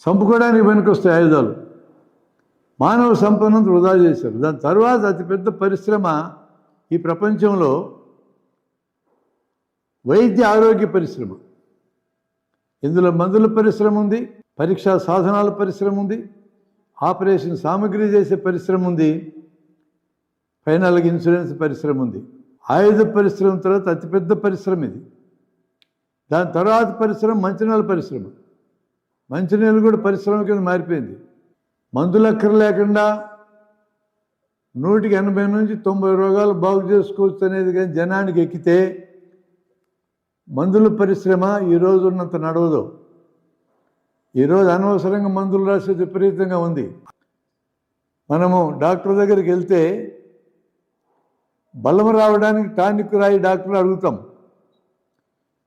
చంపుకోవడానికి పనికొస్తాయి ఆయుధాలు. మానవ సంపన్నంత వృధా చేశారు. దాని తర్వాత అతిపెద్ద పరిశ్రమ ఈ ప్రపంచంలో వైద్య ఆరోగ్య పరిశ్రమ. ఇందులో మందుల పరిశ్రమ ఉంది పరీక్షా సాధనాల పరిశ్రమ ఉంది ఆపరేషన్ సామాగ్రి చేసే పరిశ్రమ ఉంది ఫైనల్గా ఇన్సూరెన్స్ పరిశ్రమ ఉంది. ఆయుధ పరిశ్రమ తర్వాత అతిపెద్ద పరిశ్రమ ఇది. దాని తర్వాత పరిశ్రమ మంచినీళ్ళ పరిశ్రమ. మంచినీళ్ళు కూడా పరిశ్రమ కింద మారిపోయింది. మందులక్కర లేకుండా నూటికి ఎనభై నుంచి తొంభై రోగాలు బాగు చేసుకోవచ్చు అనేది కానీ జనానికి ఎక్కితే మందుల పరిశ్రమ ఈరోజు ఉన్నంత నడవదు. ఈరోజు అనవసరంగా మందులు రాసే విపరీతంగా ఉంది. మనము డాక్టర్ దగ్గరికి వెళ్తే బలం రావడానికి టానిక్ రాయి డాక్టర్ అడుగుతాం.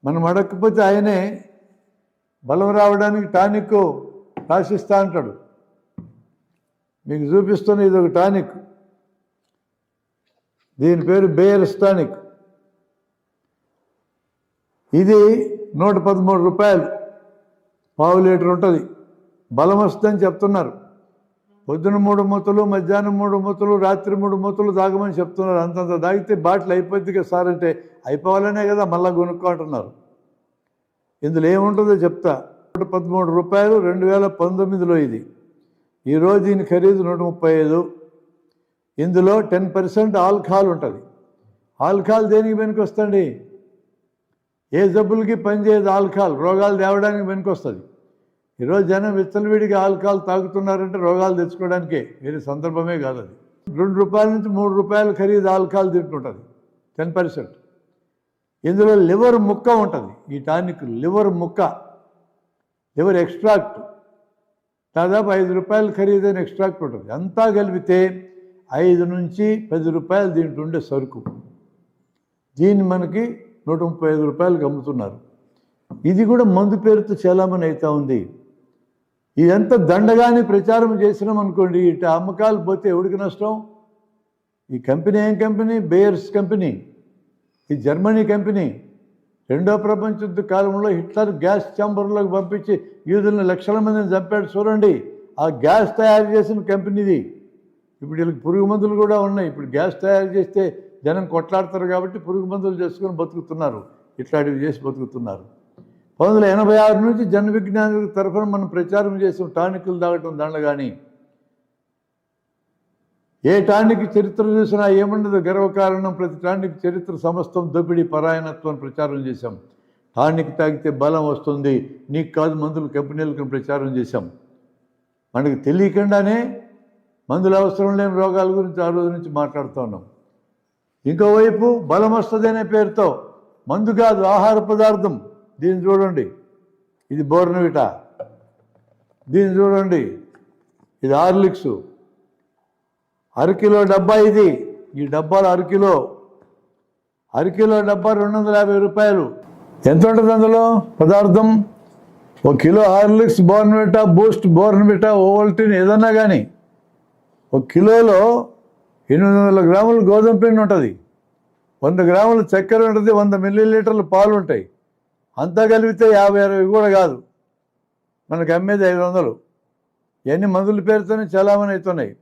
మనం అడగకపోతే ఆయనే బలం రావడానికి టానిక్ రాసిస్తా అంటాడు. మీకు చూపిస్తున్న ఇది ఒక టానిక్. దీని పేరు బేయర్స్ టానిక్. ఇది నూట పదమూడు రూపాయలు. పావు లీటర్ ఉంటుంది. బలం వస్తుందని చెప్తున్నారు. పొద్దున మూడు మూతలు మధ్యాహ్నం మూడు మూతలు రాత్రి మూడు మూతలు తాగమని చెప్తున్నారు. అంతంత తాగితే బాటిల్ అయిపోద్ది కదా సార్ అంటే. అయిపోవాలనే కదా మళ్ళీ కొనుక్కో అంటున్నారు ఇందులో ఏముంటుందో చెప్తా. నూట పదమూడు రూపాయలు రెండు వేల పంతొమ్మిదిలో ఇది. ఈరోజు దీని ఖరీదు నూట ముప్పై ఐదు. ఇందులో టెన్ పర్సెంట్ ఆల్కహాల్ ఉంటుంది. ఆల్కహాల్ దేనికి పనికొస్తుంది? ఏ జబ్బులకి పనిచేయదు ఆల్కహాల్. రోగాలు తేవడానికి వెనుకొస్తుంది ఈరోజు జనం విచ్చలవిడిగా ఆల్కహాల్ తాగుతున్నారంటే రోగాలు తెచ్చుకోవడానికే. వేరే సందర్భమే కాదు అది. రెండు రూపాయల నుంచి మూడు రూపాయల ఖరీదు ఆల్కహాల్ తింటుంటుంది. Ten percent. ఇందులో లివర్ ముక్క ఉంటుంది. ఈ టానిక్ లివర్ ముక్క లివర్ ఎక్స్ట్రాక్ట్. దాదాపు ఐదు రూపాయలు ఖరీదైన ఎక్స్ట్రాక్ట్ ఉంటుంది. అంతా కలిపితే ఐదు నుంచి పది రూపాయలు దీంట్లో ఉండే సరుకు. దీన్ని మనకి నూట ముప్పై ఐదు రూపాయలకు అమ్ముతున్నారు ఇది కూడా మందు పేరుతో చాలామని అవుతా ఉంది. ఇదంతా దండగాని ప్రచారం చేసినాం అనుకోండి. ఇటు అమ్మకాలు పోతే ఎవడికి నష్టం? ఈ కంపెనీ ఏం కంపెనీ? Bayer's company. ఈ జర్మనీ కంపెనీ రెండో ప్రపంచ యుద్ధ కాలంలో హిట్లర్ గ్యాస్ ఛాంబర్లోకి పంపించి యూదులను లక్షల మందిని చంపాడు. చూడండి ఆ గ్యాస్ తయారు చేసిన కంపెనీది. ఇప్పుడు వీళ్ళకి పురుగు మందులు కూడా ఉన్నాయి. ఇప్పుడు గ్యాస్ తయారు చేస్తే జనం కొట్లాడతారు కాబట్టి పురుగు మందులు చేసుకొని బతుకుతున్నారు. ఇట్లాంటివి చేసి బతుకుతున్నారు. పంతొమ్మిది వందల ఎనభై ఆరు నుంచి జన విజ్ఞానుల తరఫున మనం ప్రచారం చేసాం. టానిక్లు తాగటం దండ కానీ ఏ టానిక్ చరిత్ర చూసినా ఏముండదు? గర్వకారణం ప్రతి టానికి చరిత్ర సమస్తం దోపిడీ పరాయణత్వం ప్రచారం చేశాం. టానిక్ తాగితే బలం వస్తుంది. నీకు కాదు మందులు కంపెనీలకు ప్రచారం చేశాం. మనకి తెలియకుండానే మందులు అవసరం లేని రోగాల గురించి ఆ రోజు నుంచి మాట్లాడుతూ ఉన్నాం. ఇంకోవైపు బలం వస్తుంది అనే పేరుతో మందు కాదు ఆహార పదార్థం. దీన్ని చూడండి. ఇది బోర్నవిట. దీన్ని చూడండి. ఇది హార్లిక్స్. అరకిలో డబ్బా ఇది. ఈ డబ్బాలు అరకిలో అరకిలో డబ్బా రెండు వందల యాభై రూపాయలు. ఎంత ఉంటుంది అందులో? పదార్థం? ఒక kilo Horlicks Bournvita Boost Bournvita Ovaltine ఏదన్నా కానీ ఒక కిలోలో ఎనిమిది వందల గ్రాములు గోధుమ పిండి ఉంటుంది. వంద గ్రాముల చక్కెర ఉంటుంది వంద మిల్లీ లీటర్లు పాలు ఉంటాయి. అంతా కలిపితే యాభై అరవై కూడా కాదు. మనకు అమ్మేది ఐదు వందలు ఇవన్నీ మందుల పేరుతోనే చాలామంది అవుతున్నాయి.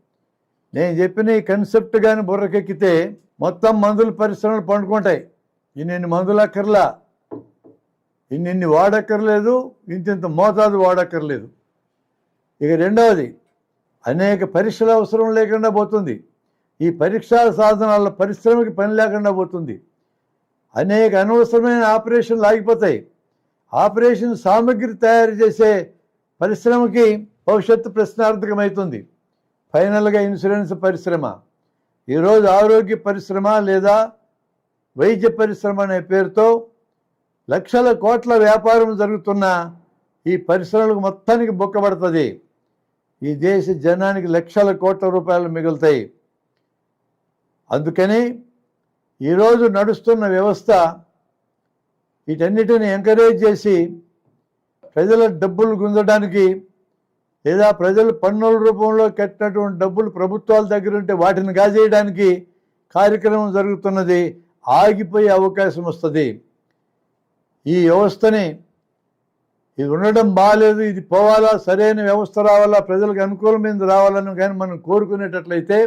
నేను చెప్పిన ఈ కన్సెప్ట్ కానీ బుర్రకెక్కితే మొత్తం మందుల పరిశ్రమలు పండుకుంటాయి. ఇన్నిన్ని మందులు అక్కర్లా. ఇన్నిన్ని వాడక్కర్లేదు. ఇంతింత మోతాదు వాడక్కర్లేదు. ఇక రెండవది అనేక పరీక్షలు అవసరం లేకుండా పోతుంది. ఈ పరీక్షా సాధనాల పరిశ్రమకి పని లేకుండా పోతుంది. అనేక అనవసరమైన ఆపరేషన్లు ఆగిపోతాయి. ఆపరేషన్ సామగ్రి తయారు చేసే పరిశ్రమకి భవిష్యత్తు ప్రశ్నార్థకమవుతుంది. ఫైనల్గా ఇన్సూరెన్స్ పరిశ్రమ. ఈరోజు ఆరోగ్య పరిశ్రమ లేదా వైద్య పరిశ్రమ అనే పేరుతో లక్షల కోట్ల వ్యాపారం జరుగుతున్న ఈ పరిశ్రమలకు మొత్తానికి బొక్కబడుతుంది ఈ దేశ జనానికి లక్షల కోట్ల రూపాయలు మిగులుతాయి. అందుకని ఈరోజు నడుస్తున్న వ్యవస్థ వీటన్నిటిని ఎంకరేజ్ చేసి ప్రజల డబ్బులు గుంజడానికి లేదా ప్రజలు పన్నుల రూపంలో కట్టినటువంటి డబ్బులు ప్రభుత్వాల దగ్గర ఉంటే వాటిని కాజేయడానికి కార్యక్రమం జరుగుతున్నది ఆగిపోయే అవకాశం వస్తుంది. ఈ వ్యవస్థని ఇది ఉండడం బాగాలేదు ఇది పోవాలా సరైన వ్యవస్థ రావాలా ప్రజలకు అనుకూలమైనది రావాలని కానీ మనం కోరుకునేటట్లయితే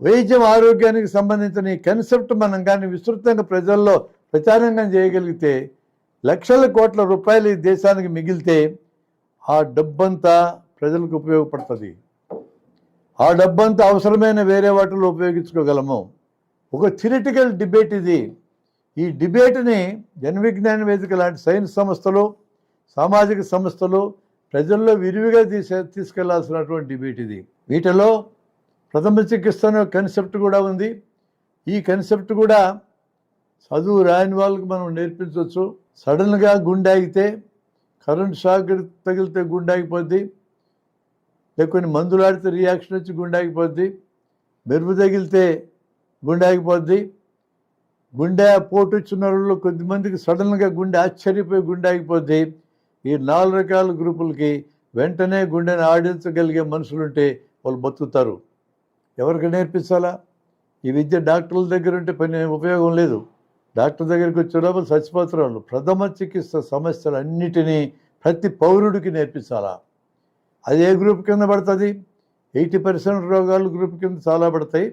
వైద్యం ఆరోగ్యానికి సంబంధించిన ఈ కన్సెప్ట్ మనం కానీ విస్తృతంగా ప్రజల్లో ప్రచారంగా చేయగలిగితే లక్షల కోట్ల రూపాయలు ఈ దేశానికి మిగిలితే ఆ డబ్బంతా ప్రజలకు ఉపయోగపడుతుంది. ఆ డబ్బంతా అవసరమైన వేరే వాటిలో ఉపయోగించుకోగలము. ఒక థిరిటికల్ డిబేట్ ఇది. ఈ డిబేట్ని జనవిజ్ఞాన వేదిక లాంటి సైన్స్ సంస్థలు సామాజిక సంస్థలు ప్రజల్లో విరివిగా తీసే తీసుకెళ్ళాల్సినటువంటి డిబేట్ ఇది. వీటిలో ప్రథమ చికిత్స అనే కన్సెప్ట్ కూడా ఉంది. ఈ కన్సెప్ట్ కూడా చదువు రాని వాళ్ళకి మనం నేర్పించవచ్చు. సడన్గా గుండె ఆగితే కరెంట్ షాక్ తగిలితే గుండె ఆగిపోద్ది. లేకొని కొన్ని మందులు ఆడితే రియాక్షన్ వచ్చి గుండె ఆగిపోద్ది. మెరుపు తగిలితే గుండె ఆగిపోద్ది. గుండె పోటు వచ్చిన వాళ్ళలో కొద్దిమందికి సడన్గా గుండె ఆశ్చర్యపోయి గుండె ఆగిపోద్ది. ఈ నాలుగు రకాల గ్రూపులకి వెంటనే గుండెని ఆడించగలిగే మనుషులుంటే వాళ్ళు బతుకుతారు. ఎవరికి నేర్పించాలా? ఈ విద్య డాక్టర్ల దగ్గర ఉంటే పని ఉపయోగం లేదు. డాక్టర్ దగ్గరికి వచ్చేటప్పుడు చచ్చిపోతారు ప్రథమ చికిత్స సమస్యలన్నిటినీ ప్రతి పౌరుడికి నేర్పించాలా అది ఏ గ్రూప్ కింద పడుతుంది. ఎయిటీ పర్సెంట్ రోగాలు గ్రూప్ కింద చాలా పడతాయి.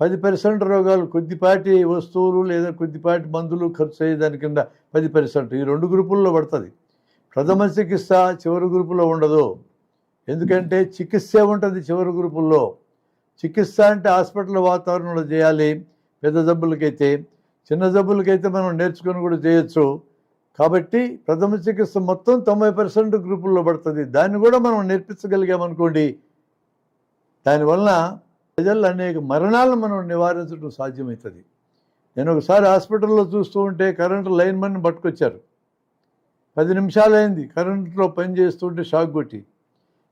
పది పర్సెంట్ రోగాలు కొద్దిపాటి వస్తువులు లేదా కొద్దిపాటి మందులు ఖర్చు అయ్యే దాని కింద పది పర్సెంట్ ఈ రెండు గ్రూపుల్లో పడుతుంది. ప్రథమ చికిత్స చివరి గ్రూపులో ఉండదు. ఎందుకంటే చికిత్స ఉంటుంది చివరి గ్రూపుల్లో. చికిత్స అంటే హాస్పిటల్ వాతావరణంలో చేయాలి. పెద్ద జబ్బులకైతే చిన్న జబ్బులకైతే మనం నేర్చుకొని కూడా చేయొచ్చు. కాబట్టి ప్రథమ చికిత్స మొత్తం తొంభై పర్సెంట్ గ్రూపుల్లో పడుతుంది. దాన్ని కూడా మనం నేర్పించగలిగామనుకోండి దానివల్ల ప్రజలు అనేక మరణాలను మనం నివారించడం సాధ్యమవుతుంది. నేను ఒకసారి హాస్పిటల్లో చూస్తూ ఉంటే కరెంటు లైన్ మన్ పట్టుకొచ్చారు. పది నిమిషాలు అయింది కరెంటులో పని చేస్తుంటే షాక్ కొట్టి.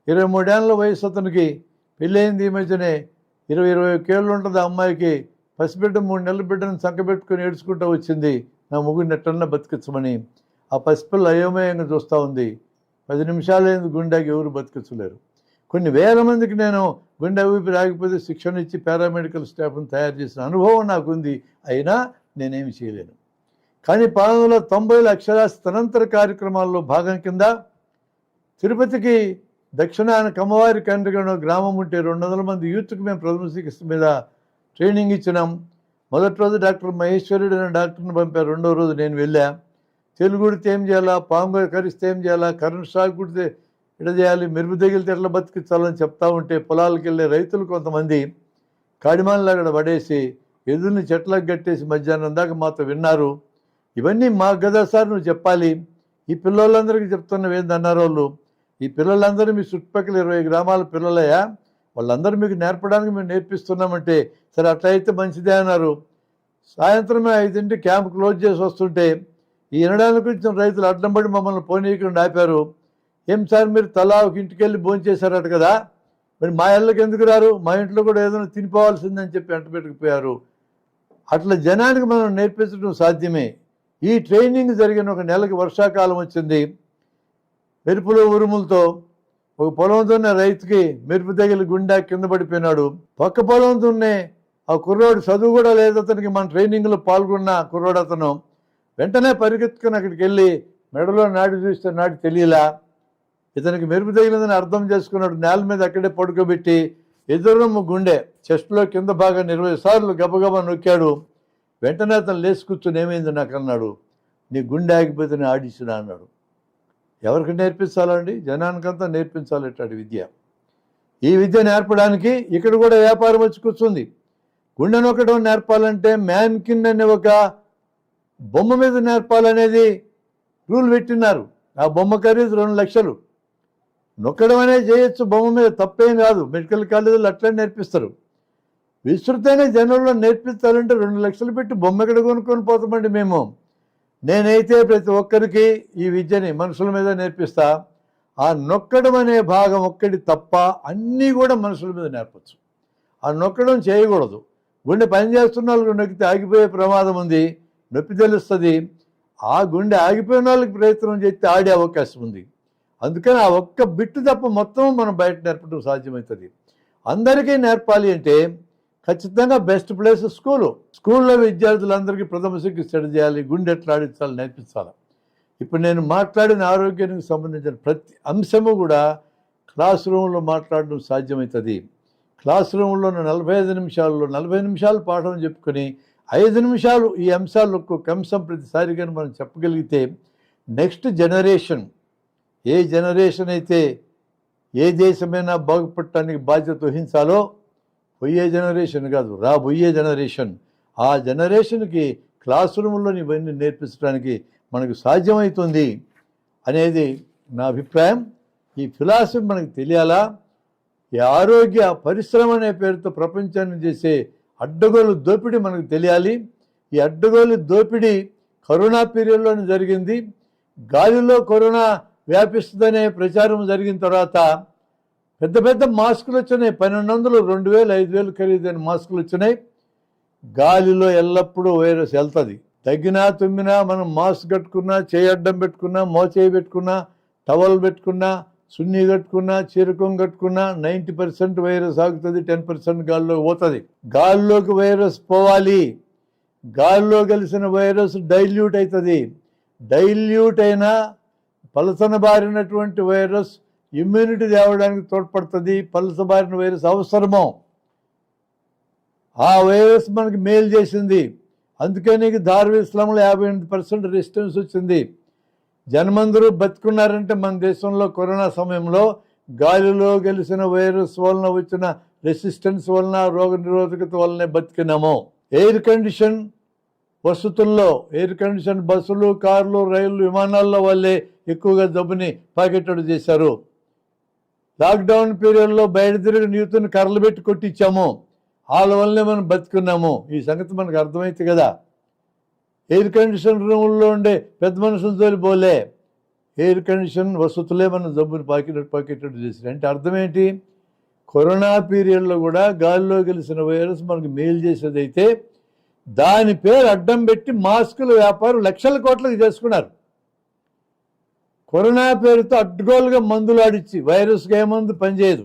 ఇరవై మూడేళ్ళ వయసు అతనికి. పెళ్ళయింది ఈ మధ్యనే. ఇరవై ఇరవై ఒకేళ్ళు ఉంటుంది ఆ అమ్మాయికి. పసిబిడ్డ మూడు నెలల బిడ్డను సంకబెట్టుకుని ఏడ్చుకుంటూ వచ్చింది. నా ముగ్గురిని నెట్టన్న బతికించమని. ఆ పసిపిల్ల అయోమయంగా చూస్తూ ఉంది. పది నిమిషాలైంది గుండెకి ఎవరు బతికించలేరు. కొన్ని వేల మందికి నేను గుండె ఊపిరి రాకపోతే శిక్షణ ఇచ్చి పారామెడికల్ స్టాఫ్ను తయారు చేసిన అనుభవం నాకుంది. అయినా నేనేమి చేయలేను. కానీ పంతొమ్మిది వందల తొంభైలో అక్షరాస్య స్థనంతర కార్యక్రమాల్లో భాగం కింద తిరుపతికి దక్షిణాన కమ్మవారి కండ్రిగణ గ్రామం ఉంటే రెండు వందల మంది యూత్కి మేము ప్రథమ చికిత్స మీద ట్రైనింగ్ ఇచ్చినాం. మొదటి రోజు డాక్టర్ మహేశ్వరుడు అనే డాక్టర్ని పంపారు. రెండో రోజు నేను వెళ్ళా. తెలుగు కుడితే ఏం చేయాలా? పాము కరిస్తే ఏం చేయాలా? కరెంట్ షాక్ కుడితే ఎట్లా చేయాలి? మెరుపు తగిలితే ఎట్లా బతికించాలని చెప్తా ఉంటే పొలాలకు వెళ్ళే రైతులు కొంతమంది కాడిమాన్లు అక్కడ పడేసి ఎదురుని చెట్లకు కట్టేసి మధ్యాహ్నం దాకా మాతో విన్నారు. ఇవన్నీ మా కదా సార్ నువ్వు చెప్పాలి. ఈ పిల్లలందరికీ చెప్తున్నవి ఏందన్నారు వాళ్ళు? ఈ పిల్లలందరూ మీ చుట్టుపక్కల ఇరవై గ్రామాల పిల్లలయ్యా. వాళ్ళందరూ మీకు నేర్పడానికి మేము నేర్పిస్తున్నామంటే సరే అట్లయితే మంచిదే అన్నారు. సాయంత్రమే ఐదింటి క్యాంప్ క్లోజ్ చేసి వస్తుంటే ఈ వినడానికి వచ్చిన రైతులు అడ్డం పడి మమ్మల్ని పోనీయకుండా ఆపారు. ఏం సార్ మీరు తలా ఒక ఇంటికి వెళ్ళి భోంచేశారట కదా మరి మా ఇళ్ళకి ఎందుకు రారు? మా ఇంట్లో కూడా ఏదైనా తినిపోవాల్సిందని చెప్పి వెంట పెట్టుకుపోయారు అట్లా జనానికి మనం నేర్పించడం సాధ్యమే. ఈ ట్రైనింగ్ జరిగిన ఒక నెలకి వర్షాకాలం వచ్చింది. మెరుపులో ఉరుములతో ఒక పొలం ఉన్న రైతుకి మెరుపు తగిలి గుండె కింద పడిపోయినాడు. పక్క పొలం ఆ కుర్రోడు చదువు కూడా లేదు అతనికి. మన ట్రైనింగ్లో పాల్గొన్న కుర్రోడు అతను వెంటనే పరిగెత్తుకుని అక్కడికి వెళ్ళి మెడలో నాటి చూస్తే నాటి తెలియలా. ఇతనికి మెరుపు తగిలిందని అర్థం చేసుకున్నాడు. నేల మీద అక్కడే పడుకోబెట్టి ఎదురమ్మ గుండె చెస్ట్లో కింద భాగం ఇరవై సార్లు గబగబా నొక్కాడు. వెంటనే అతను లేచి కూర్చొని ఏమైంది నాకు అన్నాడు. నీ గుండె ఆగిపోతే నేను ఆడిస్తున్నా అన్నాడు. ఎవరికి నేర్పించాలండి? జనానికంతా నేర్పించాలి ఇట్లాంటి విద్య. ఈ విద్య నేర్పడానికి ఇక్కడ కూడా వ్యాపారం వచ్చి కూర్చుంది. గుండె నొక్కడం నేర్పాలంటే మ్యాన్కిన్ అనే ఒక బొమ్మ మీద నేర్పాలనేది రూల్ పెట్టినారు. ఆ బొమ్మ ఖరీదు రెండు లక్షలు. నొక్కడం అనేది చేయొచ్చు బొమ్మ మీద తప్పేం కాదు. మెడికల్ కాలేజీలు అట్లనే నేర్పిస్తారు. విస్తృతమైన జనంలో నేర్పించాలంటే రెండు లక్షలు పెట్టి బొమ్మ ఎక్కడ కొనుక్కొని పోతామండి మేము? నేనైతే ప్రతి ఒక్కరికి ఈ విద్యని మనుషుల మీద నేర్పిస్తా. ఆ నొక్కడం అనే భాగం ఒక్కటి తప్ప అన్నీ కూడా మనుషుల మీద నేర్పచ్చు. ఆ నొక్కడం చేయకూడదు. గుండె పని చేస్తున్న వాళ్ళకి నొక్కితే ఆగిపోయే ప్రమాదం ఉంది. నొప్పి తెలుస్తుంది. ఆ గుండె ఆగిపోయిన వాళ్ళకి ప్రయత్నం చేస్తే ఆడే అవకాశం ఉంది. అందుకని ఆ ఒక్క బిట్టు తప్ప మొత్తం మనం బయట నేర్పడం సాధ్యమవుతుంది. అందరికీ నేర్పాలి అంటే ఖచ్చితంగా బెస్ట్ ప్లేస్ స్కూలు స్కూల్లో విద్యార్థులందరికీ ప్రథమ చికిత్స చేయాలి? గుండె ఎట్లా ఆడించాలి నేర్పించాలి. ఇప్పుడు నేను మాట్లాడిన ఆరోగ్యానికి సంబంధించిన ప్రతి అంశము కూడా క్లాస్ రూమ్లో మాట్లాడడం సాధ్యమవుతుంది. క్లాస్ రూమ్లో నలభై ఐదు నిమిషాల్లో నలభై నిమిషాలు పాఠం చెప్పుకొని ఐదు నిమిషాలు ఈ అంశాలు ఒక్కొక్క అంశం ప్రతిసారి కానీ మనం చెప్పగలిగితే నెక్స్ట్ జనరేషన్ ఏ జనరేషన్ అయితే ఏ దేశమైనా బాగుపడటానికి బాధ్యత వహించాలో పోయే జనరేషన్ కాదు రాబోయే జనరేషన్. ఆ జనరేషన్కి క్లాస్ రూమ్లో ఇవన్నీ నేర్పించడానికి మనకు సాధ్యమవుతుంది అనేది నా అభిప్రాయం. ఈ ఫిలాసఫీ మనకు తెలియాలా? ఈ ఆరోగ్య పరిశ్రమ అనే పేరుతో ప్రపంచాన్ని చేసే అడ్డగోలు దోపిడీ మనకు తెలియాలి. ఈ అడ్డగోలు దోపిడీ కరోనా పీరియడ్లోనే జరిగింది. గాలిలో కరోనా వ్యాపిస్తుందనే ప్రచారం జరిగిన తర్వాత పెద్ద పెద్ద మాస్కులు వచ్చినాయి. పన్నెండు వందలు రెండు వేలు ఐదు వేలు ఖరీదైన మాస్కులు వచ్చినాయి. గాలిలో ఎల్లప్పుడూ వైరస్ వెళ్తుంది. తగ్గినా తుమ్మినా మనం మాస్క్ కట్టుకున్నా చేయి అడ్డం పెట్టుకున్నా మోచేయి పెట్టుకున్నా టవల్ పెట్టుకున్నా సున్నీ కట్టుకున్నా చీరకం కట్టుకున్నా నైంటీ పర్సెంట్ వైరస్ ఆగుతుంది టెన్ పర్సెంట్ గాల్లో పోతుంది. గాల్లోకి వైరస్ పోవాలి. గాల్లో కలిసిన వైరస్ డైల్యూట్ అవుతుంది డైల్యూట్ అయినా పలసన బారినటువంటి వైరస్ ఇమ్యూనిటీ తేవడానికి తోడ్పడుతుంది. పలస బారిన వైరస్ అవసరమో. ఆ వైరస్ మనకి మేలు చేసింది. అందుకే నీకు దార్వి ఇస్లాంలో యాభై ఎనిమిది పర్సెంట్ రెసిస్టెన్స్ వచ్చింది. జనమందరూ బతుకున్నారంటే మన దేశంలో కరోనా సమయంలో గాలిలో గెలిచిన వైరస్ వలన వచ్చిన రెసిస్టెన్స్ వలన రోగ నిరోధకత వలనే బతికినాము. ఎయిర్ కండిషన్ వసతుల్లో ఎయిర్ కండిషన్ బస్సులు కార్లు రైళ్ళు విమానాల్లో వల్లే ఎక్కువగా జబ్బుని పాకెట్టడు చేశారు. లాక్డౌన్ పీరియడ్లో బయట తిరిగిన యూత్ని కర్రలు పెట్టి కొట్టించాము. వాళ్ళ వల్లనే మనం బతుకున్నాము. ఈ సంగతి మనకు అర్థమైతే కదా. ఎయిర్ కండిషన్ రూముల్లో ఉండే పెద్ద మనుషులు తోలిపోలే ఎయిర్ కండిషన్ వసతులే మనం జబ్బుని పాకెట్ పాకెట్ చేసి అంటే అర్థం ఏంటి? కరోనా పీరియడ్లో కూడా గాలిలో గెలిచిన వైరస్ మనకు మేలు చేసేదైతే దాని పేరు అడ్డం పెట్టి మాస్కుల వ్యాపారం లక్షల కోట్లకు చేసుకున్నారు. కరోనా పేరుతో అడ్డుగోలుగా మందులు ఆడిచ్చి వైరస్కి ఏ మందు పనిచేయదు.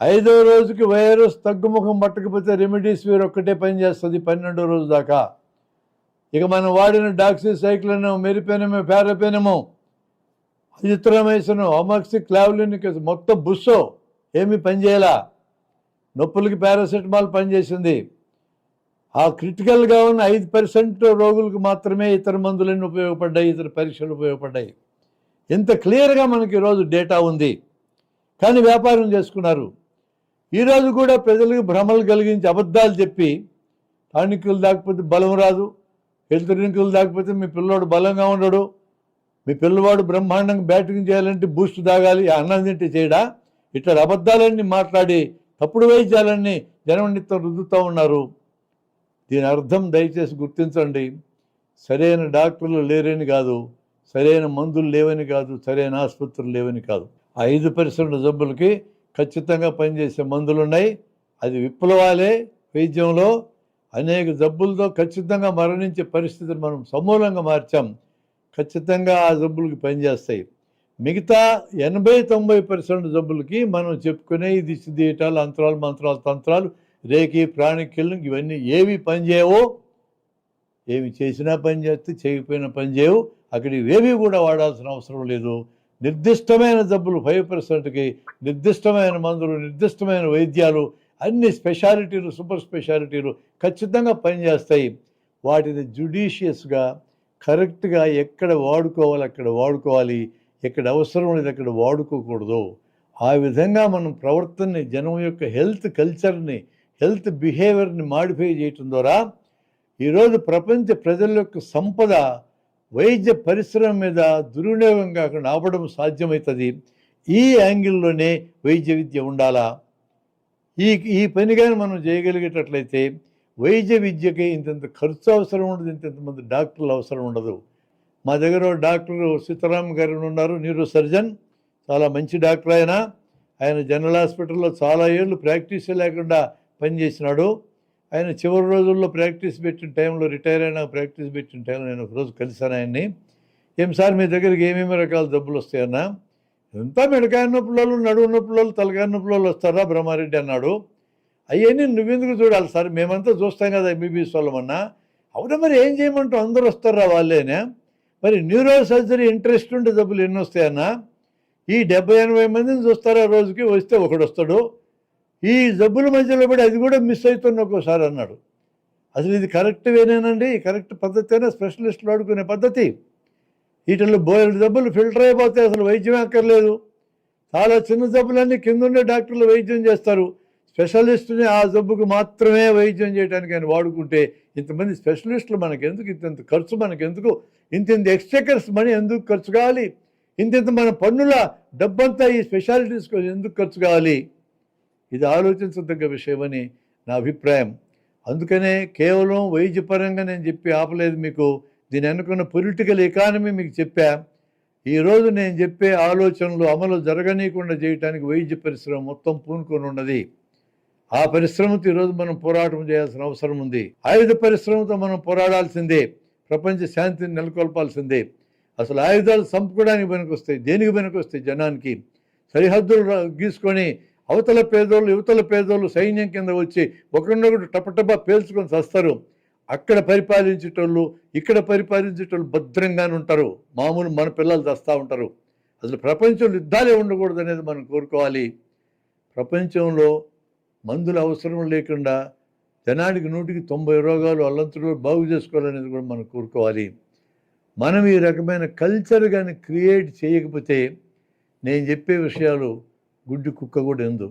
ఐదో రోజుకి వైరస్ తగ్గుముఖం పట్టకపోతే రెమెడీస్ వీరు ఒక్కటే పనిచేస్తుంది పన్నెండో రోజు దాకా. ఇక మనం వాడిన డాక్సిసైక్లను మెరిపెనము పారపెనము అజిత్రమైసను అమక్సి క్లావ్లినిక్ మొత్తం బుస్సో ఏమీ పనిచేయాల నొప్పులకి పారాసెటమాల్ పనిచేసింది ఆ క్రిటికల్గా ఉన్న ఐదు పర్సెంట్ రోగులకు మాత్రమే ఇతర మందులన్నీ ఉపయోగపడ్డాయి ఇతర పరీక్షలు ఉపయోగపడ్డాయి. ఎంత క్లియర్గా మనకి ఈరోజు డేటా ఉంది. కానీ వ్యాపారం చేసుకున్నారు. ఈరోజు కూడా ప్రజలకు భ్రమలు కలిగించి అబద్ధాలు చెప్పి టానికులు దాకపోతే బలం రాదు. హెల్త్ డ్రింకులు దాకపోతే మీ పిల్లోడు బలంగా ఉండడు. మీ పిల్లవాడు బ్రహ్మాండంగా బ్యాటింగ్ చేయాలంటే బూస్ట్ తాగాలి ఆ అన్నం తింటే చేయడా? ఇట్లా అబద్ధాలన్నీ మాట్లాడి తప్పుడు వైద్యాలన్నీ జనం రుద్దుతూ ఉన్నారు. దీని అర్థం దయచేసి గుర్తించండి. సరైన డాక్టర్లు లేరని కాదు. సరైన మందులు లేవని కాదు సరైన ఆసుపత్రులు లేవని కాదు. ఆ ఐదు పర్సెంట్ జబ్బులకి ఖచ్చితంగా పనిచేసే మందులు ఉన్నాయి. అది విప్లవాలే వైద్యంలో. అనేక జబ్బులతో ఖచ్చితంగా మరణించే పరిస్థితిని మనం సమూలంగా మార్చాం. ఖచ్చితంగా ఆ జబ్బులకి పనిచేస్తాయి. మిగతా ఎనభై తొంభై పర్సెంట్ జబ్బులకి మనం చెప్పుకునే ఇది దిశ అంతరాలు మంత్రాలు తంత్రాలు రేకి ప్రాణికిళ్ళు ఇవన్నీ ఏవి పనిచేయవో? ఏమి చేసినా పని చేస్తే చేయకపోయినా పని చేయవు అక్కడికి ఏవి కూడా వాడాల్సిన అవసరం లేదు. నిర్దిష్టమైన జబ్బులు ఫైవ్ పర్సెంట్కి నిర్దిష్టమైన మందులు నిర్దిష్టమైన వైద్యాలు అన్ని స్పెషాలిటీలు సూపర్ స్పెషాలిటీలు ఖచ్చితంగా పనిచేస్తాయి. వాటిని జుడిషియస్గా కరెక్ట్గా ఎక్కడ వాడుకోవాలి అక్కడ వాడుకోవాలి. ఎక్కడ అవసరం లేదు అక్కడ వాడుకోకూడదు. ఆ విధంగా మనం ప్రవర్తనని జనం యొక్క హెల్త్ కల్చర్ని హెల్త్ బిహేవియర్ని మాడిఫై చేయటం ద్వారా ఈరోజు ప్రపంచ ప్రజల యొక్క సంపద వైద్య పరిశ్రమ మీద దుర్వినియోగం కాకుండా ఆపడం సాధ్యమవుతుంది. ఈ యాంగిల్లోనే వైద్య విద్య ఉండాలా? ఈ ఈ పని కానీ మనం చేయగలిగేటట్లయితే వైద్య విద్యకి ఇంతంత ఖర్చు అవసరం ఉండదు ఇంతంతమంది డాక్టర్లు అవసరం ఉండదు. మా దగ్గర డాక్టర్ సీతారాం గారు ఉన్నారు న్యూరో సర్జన్. చాలా మంచి డాక్టర్ ఆయన. ఆయన జనరల్ హాస్పిటల్లో చాలా ఏళ్ళు ప్రాక్టీస్ లేకుండా పనిచేసినాడు. ఆయన చివరి రోజుల్లో ప్రాక్టీస్ పెట్టిన టైంలో రిటైర్ అయినా ప్రాక్టీస్ పెట్టిన టైంలో నేను ఒకరోజు కలిశాను ఆయన్ని. ఏం సార్ మీ దగ్గరికి ఏమేమి రకాల జబ్బులు వస్తాయన్నా ఎంత మెడకాయ నొప్పులలో నడువు నొప్పులలో తలకాయ నొప్పులలో వస్తారా? బ్రహ్మారెడ్డి అన్నాడు. అవన్నీ నువ్వెందుకు చూడాలి సార్? మేమంతా చూస్తాం కదా ఎంబీబీఎస్ వాళ్ళమన్నా అవునా మరి ఏం చేయమంటావు? అందరూ వస్తారా వాళ్ళేనే మరి న్యూరో సర్జరీ ఇంట్రెస్ట్ ఉండే జబ్బులు ఎన్ని వస్తాయన్నా ఈ డెబ్బై ఎనభై మందిని చూస్తారా ఆ రోజుకి? వస్తే ఒకడు వస్తాడు. ఈ జబ్బుల మధ్యలో పడి అది కూడా మిస్ అవుతున్న ఒక్కోసారి అన్నాడు. అసలు ఇది కరెక్ట్ వేనేనండి? కరెక్ట్ పద్ధతేనే? స్పెషలిస్టులు వాడుకునే పద్ధతి. వీటిల్లో బోయలు జబ్బులు ఫిల్టర్ అయిపోతే అసలు వైద్యం అక్కర్లేదు. చాలా చిన్న జబ్బులన్నీ కింద డాక్టర్లు వైద్యం చేస్తారు. స్పెషలిస్టుని ఆ జబ్బుకు మాత్రమే వైద్యం చేయడానికి ఆయన వాడుకుంటే ఇంతమంది స్పెషలిస్టులు మనకి ఎందుకు ఇంత ఖర్చు మనకి ఎందుకు ఇంత ఇంత మనీ ఎందుకు ఖర్చు కావాలి? ఇంత ఇంత మన పన్నుల డబ్బంతా ఈ స్పెషాలిటీస్ కోసం ఎందుకు ఖర్చు కావాలి? ఇది ఆలోచించదగ్గ విషయమని నా అభిప్రాయం. అందుకనే కేవలం వైద్యపరంగా నేను చెప్పి ఆపలేదు మీకు. దీని అనుకున్న పొలిటికల్ ఎకానమీ మీకు చెప్పా. ఈరోజు నేను చెప్పే ఆలోచనలు అమలు జరగనీయకుండా చేయడానికి వైద్య పరిశ్రమ మొత్తం పూనుకొని ఉన్నది. ఆ పరిశ్రమతో ఈరోజు మనం పోరాటం చేయాల్సిన అవసరం ఉంది. ఆయుధ పరిశ్రమతో మనం పోరాడాల్సిందే. ప్రపంచ శాంతిని నెలకొల్పాల్సిందే. అసలు ఆయుధాలు చంపుకోవడానికి వెనకొస్తాయి దేనికి పనికొస్తాయి జనానికి? సరిహద్దులు గీసుకొని అవతల పేదోళ్ళు యువతల పేదోళ్ళు సైన్యం కింద వచ్చి ఒకరినొకటి టపటపా పేల్చుకొని చస్తారు. అక్కడ పరిపాలించేటోళ్ళు ఇక్కడ పరిపాలించేటోళ్ళు భద్రంగానే ఉంటారు. మామూలు మన పిల్లలు చస్తూ ఉంటారు. అసలు ప్రపంచంలో యుద్ధాలే ఉండకూడదు అనేది మనం కోరుకోవాలి. ప్రపంచంలో మందుల అవసరం లేకుండా జనానికి నూటికి తొంభై రోగాలు అల్లంతుడు బాగు చేసుకోవాలనేది కూడా మనం కోరుకోవాలి. మనం ఈ రకమైన కల్చర్ కానీ క్రియేట్ చేయకపోతే నేను చెప్పే విషయాలు గుడ్డి కుక్క కూడా ఎందు.